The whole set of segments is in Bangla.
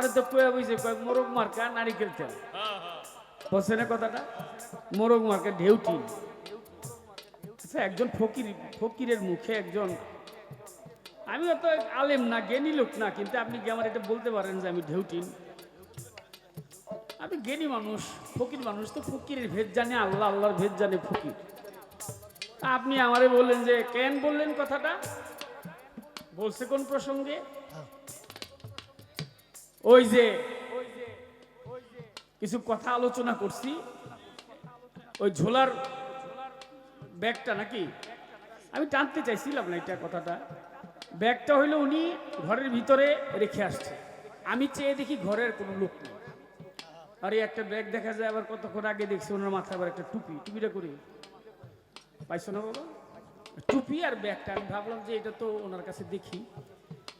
আমার তো কয়ে কয় মোরগ মার্কা নারিকেল তেল বলছে না কথাটা, মোরগ মার্কা ঢেউটি আচ্ছা একজন ফকির, ফকিরের মুখে একজন, আমি তো আলেম না, জ্ঞানী লোক না, কিন্তু আপনি কি আমার এটা বলতে পারেন যে আমি ঢেউটিন আমি জ্ঞানী মানুষ, ফকির মানুষ, তো ফকিরের ভেদ জানে, আল্লাহ, আল্লাহর ভেদ জানে ফকির। আপনি আমারে বললেন যে, কেন বললেন কথাটা? বলছে কোন প্রসঙ্গে? ওই যে, কিছু কথা আলোচনা করছি। ওই ঝোলার ব্যাগটা নাকি? আমি টানতে চাইছিলাম না এটা কথাটা। ব্যাগটা হইল উনি ঘরের ভিতরে রেখে আসছে। আমি চেয়ে দেখি ঘরের কোনো লোক নেই। আর এই একটা ব্যাগ দেখা যায়, আবার কতক্ষণ আগে দেখছি ওনার মাথায় আবার একটা টুপি। টুপিটা করে পাইছো না বাবা? টুপি আর ব্যাগটা, আমি ভাবলাম যে এটা তো ওনার কাছে দেখি।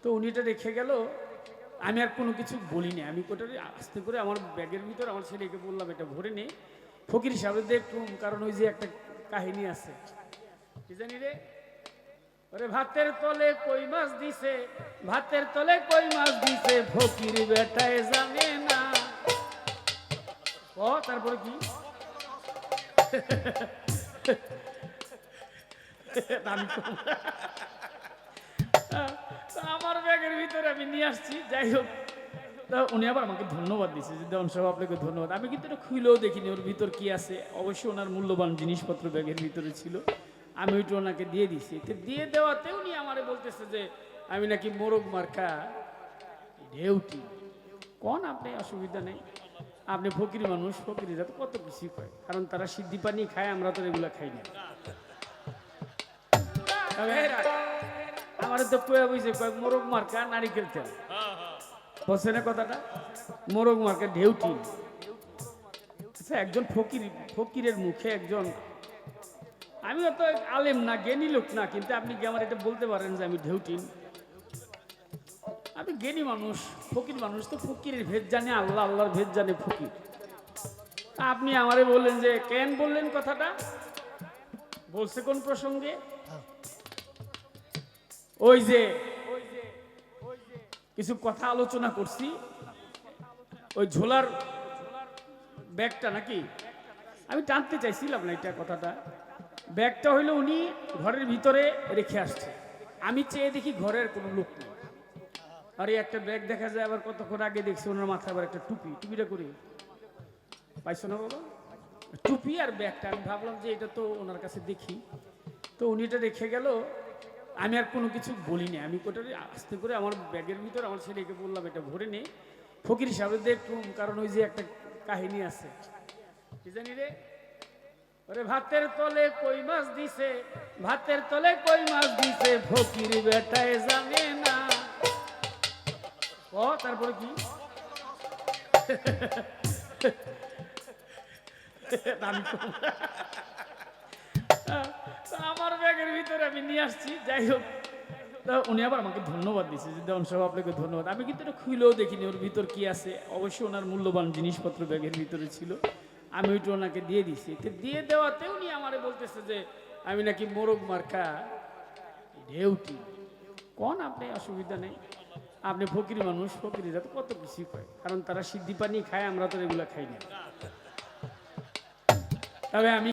তো উনি এটা রেখে গেল। আমি আর কোনো কিছু বলিনি। আমি ওটা আস্তে করে আমার ব্যাগের ভিতর আমার ছেলেকে বললাম, এটা ভরে নে। ফকির হিসাবে দেখুন কারণ ওই যে একটা কাহিনী আছে। কি জানি রে? ওরে ভাতের তলে কই মাছ দিছে, ভাতের তলে কই মাছ দিছে, ফকির বেটায় জানে না। ও, তারপরে কি? আমি আমার ব্যাগের ভিতরে আমি নিয়ে আসছি, যাই হোক। তা উনি আবার আমাকে ধন্যবাদ দিচ্ছে যে দেওয়ান সাহেব আপনাকে ধন্যবাদ। আমি কিন্তু এটা খুলেও দেখিনি ওর ভিতর কি আছে। অবশ্যই ওনার মূল্যবান জিনিসপত্র ব্যাগের ভিতরে ছিল। আমি ওইটা ওনাকে দিয়ে দিছি তো দিয়ে দেওয়াতে উনি আমারে বলতেছে যে, আমি নাকি মোরগ মার্কা, ঢেউটি। কোন আপনি, অসুবিধা নেই। আপনি ফকির মানুষ, ফকিরিরা তো কত কিছু খায় কারণ তারা সিদ্ধি পানি খায়, আমরা তো এগুলা খাই না। আমার তো কয়ে বইছে কয় মোরগ মার্কা নারিকেল তেল বলছে না কথাটা? মোরগ মার্কা ঢেউটি। আচ্ছা একজন ফকির, ফকিরের মুখে একজন আমি তো আলেম না, জ্ঞানী লোক না, কিন্তু আপনি কি আমার এটা বলতে পারেন যে আমি ঢেউটিন আমি জ্ঞানী মানুষ, ফকির মানুষ, তো ফকিরের ভেদ জানে, আল্লাহ আল্লাহর ভেদ জানে ফকির। আপনি আমারে বললেন যে, কেন বললেন কথাটা? বলছে কোন প্রসঙ্গে? ওই যে, কিছু কথা আলোচনা করছি। ওই ঝোলার ব্যাগটা নাকি? আমি টানতে চাইছিলাম না এটা কথাটা। ব্যাগটা হইল উনি ঘরের ভিতরে রেখে আসছে। আমি চেয়ে দেখি ঘরের কোনো লোক নেই। আর একটা ব্যাগ দেখা যায়, আবার কতক্ষণ আগে দেখছি ওনার মাথায় আবার একটা টুপি। টুপিটা করে পাইছো না বাবা? টুপি আর ব্যাগটা, আমি ভাবলাম যে এটা তো ওনার কাছে দেখি। তো উনি এটা রেখে গেল। আমি আর কোনো কিছু বলিনি। আমি ওটা আস্তে করে আমার ব্যাগের ভিতর আমার ছেলেকে বললাম, এটা ভরে নে। ফকির দেখুন কারণ ওই যে একটা কাহিনী আছে। কি জানি রে? ওরে ভাতের তলে কই মাছ দিছে, ভাতের তলে কই মাছ দিছে, ফকির বেটায় জানে না। ও তারপরে কি? আমার ব্যাগের ভিতরে আমি নিয়ে আসছি, যাই হোক। উনি আবার আমাকে ধন্যবাদ যে, দেওয়ান সাহেব, আপনাকে ধন্যবাদ। আমি কিন্তু এটা খুলেও দেখিনি ওর ভিতর কি আছে। অবশ্যই ওনার মূল্যবান জিনিসপত্র ব্যাগের ভিতরে ছিল। আমি ওইটা ওনাকে দিয়ে দিছি। তো দিয়ে দেওয়াতে উনি বলতেছে যে, আমি নাকি মোরগ মার্কা কোন আপনি, অসুবিধা নেই। আপনি ফকির মানুষ, ফকিরিরা তো কত কিছু খায় কারণ তারা সিদ্ধি পানি খায়, আমরা তো এগুলা খাই না। তবে আমি